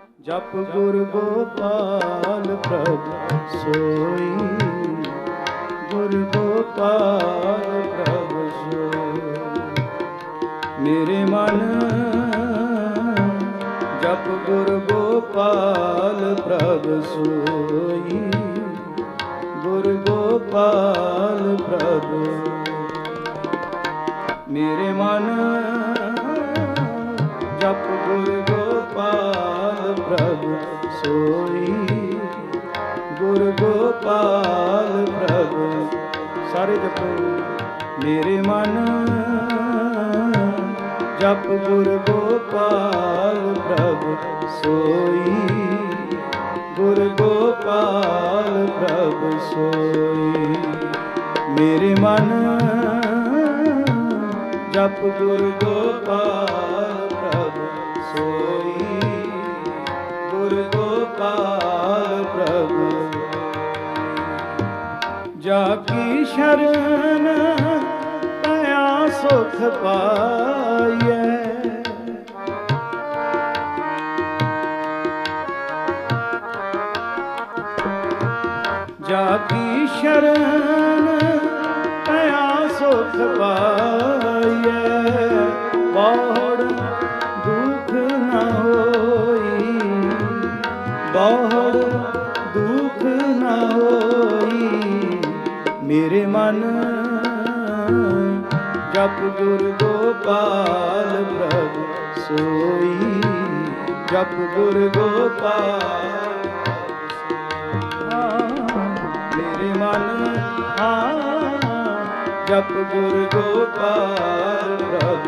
ਜਪ ਗੁਰ ਗੋਪਾਲ ਪ੍ਰਭ ਸੋਈ। ਗੁਰ ਗੋਪਾਲ ਪ੍ਰਭ ਸੋਈ। ਮੇਰੇ ਮਨ ਜਪ ਗੁਰ ਗੋਪਾਲ ਪ੍ਰਭ ਸੋਈ। ਗੁਰ ਗੋਪਾਲ ਪ੍ਰਭ ਮੇਰੇ ਮਨ ਜਪ ਗੁਰ ਪ੍ਰਭ ਸੋਈ। ਗੁਰ ਗੋਪਾਲ ਪ੍ਰਭ, ਸਾਰੇ ਜਪੋ ਮੇਰੇ ਮਨ। ਜਪ ਗੁਰ ਗੋਪਾਲ ਪ੍ਰਭ ਸੋਈ। ਗੁਰ ਗੋਪਾਲ ਪ੍ਰਭ ਸੋਈ। ਮੇਰੇ ਮਨ। ਜਪ ਗੁਰ ਗੋਪਾਲ ਗੋਪਾਲ ਪ੍ਰਭ। ਜਾ ਕੀ ਸ਼ਰਨ ਪਿਆ ਸੁਖ ਪਾਈਐ। ਜਾ ਕੀ ਸ਼ਰਨ ਪਿਆ ਸੁਖ ਪਾਈਐ। ਬਹੁੜ ਦੁਖ ਨਾ ਹੋਈ। ਮੇਰੇ ਮਨ ਜਪ ਗੁਰ ਗੋਪਾਲ ਪ੍ਰਭ ਸੋਈ। ਜਪ ਗੁਰ ਗੋਪਾਲ ਮੇਰੇ ਮਨ ਹਾਂ ਜਪ ਗੁਰ ਗੋਪਾਲ ਪ੍ਰਭ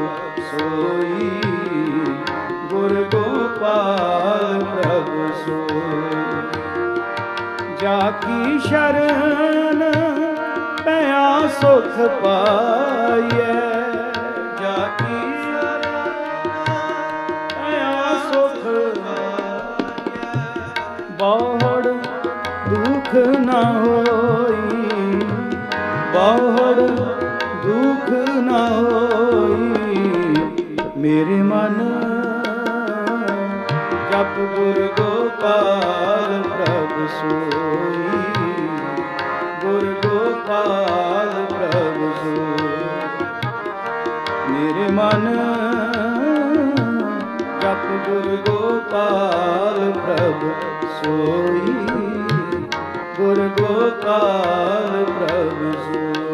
ਸੋਈ। ਗੁਰ ਗੋਪਾਲ ਪ੍ਰਭ ਸੋਈ ਜਾ ਕੀ ਸ਼ਰਨ ਪਿਆ ਸੁਖ ਪਾਈਐ? ਜਾ ਕੀ ਸ਼ਰਨ ਪਿਆ ਸੁਖ ਬਹੁੜ ਦੁਖ ਨਾ ਹੋਈ। ਬਹੁੜ ਦੁਖ ਨਾ ਹੋਈ। ਮੇਰੇ ਮਨ ਜਪ ਗੁਰ ਗੋਪਾਲ ਪ੍ਰਭ ਸੋਈ। ਗੁਰ ਗੋਪਾਲ ਪ੍ਰਭ ਸੋਈ। ਮੇਰੇ ਮਨ ਜਪ ਗੁਰ ਗੋਪਾਲ ਪ੍ਰਭ ਸੋਈ। ਗੁਰ ਗੋਪਾਲ ਪ੍ਰਭ ਸੋਈ।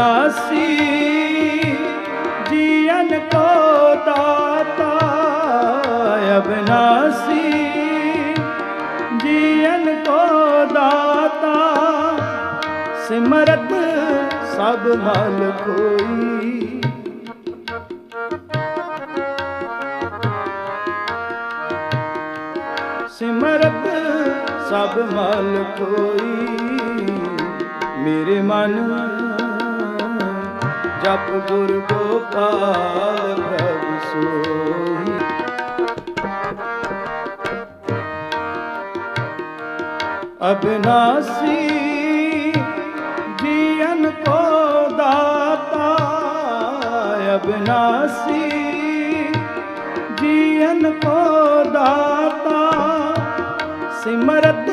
ਅਬਨਾਸੀ ਜੀਵਨ ਕੋ ਦਾਤਾ ਅਬਨਾਸੀ ਜੀਵਨ ਕੋ ਦਾਤਾ ਸਿਮਰਤ ਸਭ ਮਲ ਕੋਈ। ਸਿਮਰਤ ਸਭ ਮਲ ਕੋਈ। ਮੇਰੇ ਮਨ ਜਪ ਗੁਰ ਗੋਪਾਲ ਪ੍ਰਭ ਸੋਈ ਅਬਨਾਸੀ ਜੀਵਨ ਕੋ ਦਾਤਾ, ਅਬਨਾਸੀ ਜੀਵਨ ਕੋ ਦਾਤਾ, ਸਿਮਰਤ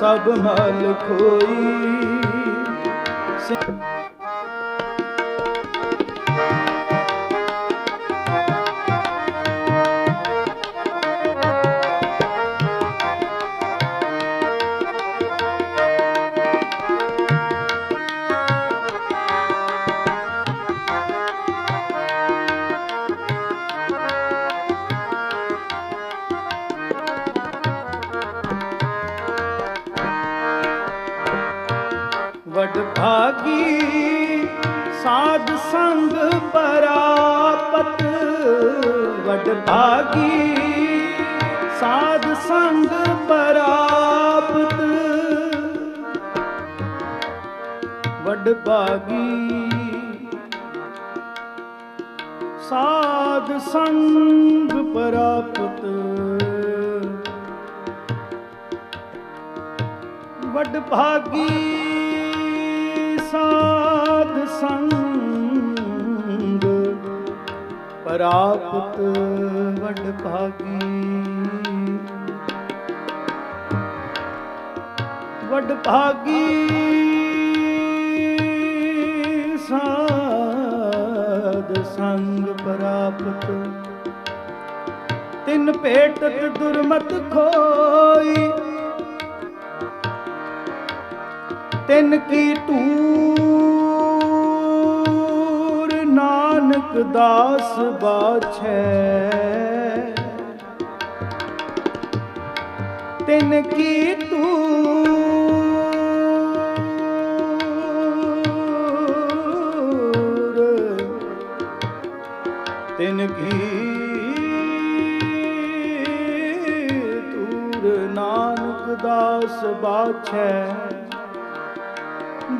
ਸਭ ਮਲ ਖੋਈ। ਭਾਗੀ, ਸਾਧ ਸੰਗ ਪਰਾਪਤ ਵਡ ਭਾਗੀ, ਸਾਧ ਸੰਗ ਪਰਾਪਤ ਵਡ ਭਾਗੀ। ਸਾਧ ਸੰਗ ਵਡ ਭਾਗੀ। ਸਾਧ ਸੰਗ ਪ੍ਰਾਪਤ ਵਡ ਭਾਗੀ। ਵਡ ਭਾਗੀ ਸਾਧ ਸੰਗ ਪ੍ਰਾਪਤ। ਤਿਨ ਭੇਟਤ ਦੁਰਮਤ ਖੋਈ ਤਿੰਨ ਕੀ ਟੂਰ ਨਾਨਕ ਦਾਸ ਬਾਛੈ। ਤਿਨ ਕੀ ਤੂਰ ਤਿਨ ਕੀ ਤੂਰ ਨਾਨਕ ਦਾਸ ਬਾਛੈ।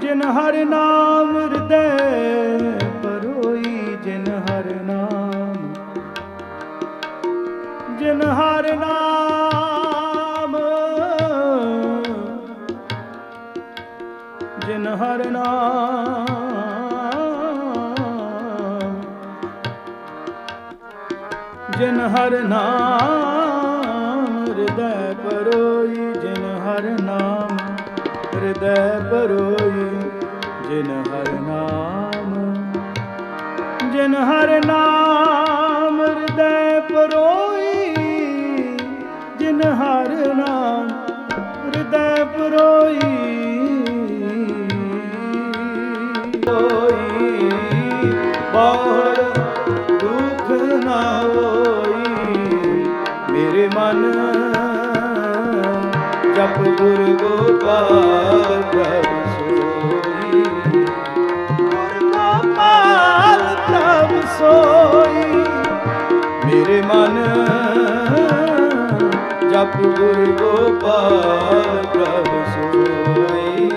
ਜਿਨ ਹਰ ਨਾਮ ਹਿਰਦੈ, ਪਰੋਈ ਜਿਨ ਹਰ ਨਾਮ। ਜਿਨ ਹਰ ਨਾਮ, ਜਿਨ ਹਰ ਨਾਮ। ਜਿਨ ਹਰ ਨਾਮ ਹਿਰਦੈ, ਪਰੋਈ ਜਿਨ ਹਰ ਨਾਮ। ਹਿਰਦੈ ਪਰੋਈ, ਜਿਨ ਹਰ ਨਾਮ, ਜਿਨ ਹਰ ਨਾਮ ਹਿਰਦੈ ਪਰੋਈ, ਜਿਨ ਹਰ ਨਾਮ ਹਿਰਦੈ ਪਰੋਈ। ਹੋਈ ਬਾਹਰ ਦੁਖ ਨਾ ਹੋਈ, ਮੇਰੇ ਮਨ ਜਪ ਗੁਰ ਗੋਪਾਲ ਪ੍ਰਭ ਸੋਈ। ਗੁਰ ਗੋਪਾਲ ਪ੍ਰਭ ਸੋਈ। ਮੇਰੇ ਮਨ ਜਪ ਗੁਰ ਗੋਪਾਲ ਪ੍ਰਭ ਸੋਈ।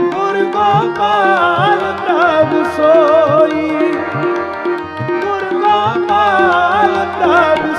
ਗੁਰ ਗੋਪਾਲ ਪ੍ਰਭ ਸੋਈ। ਗੁਰ ਗੋਪਾਲ ਪ੍ਰਭ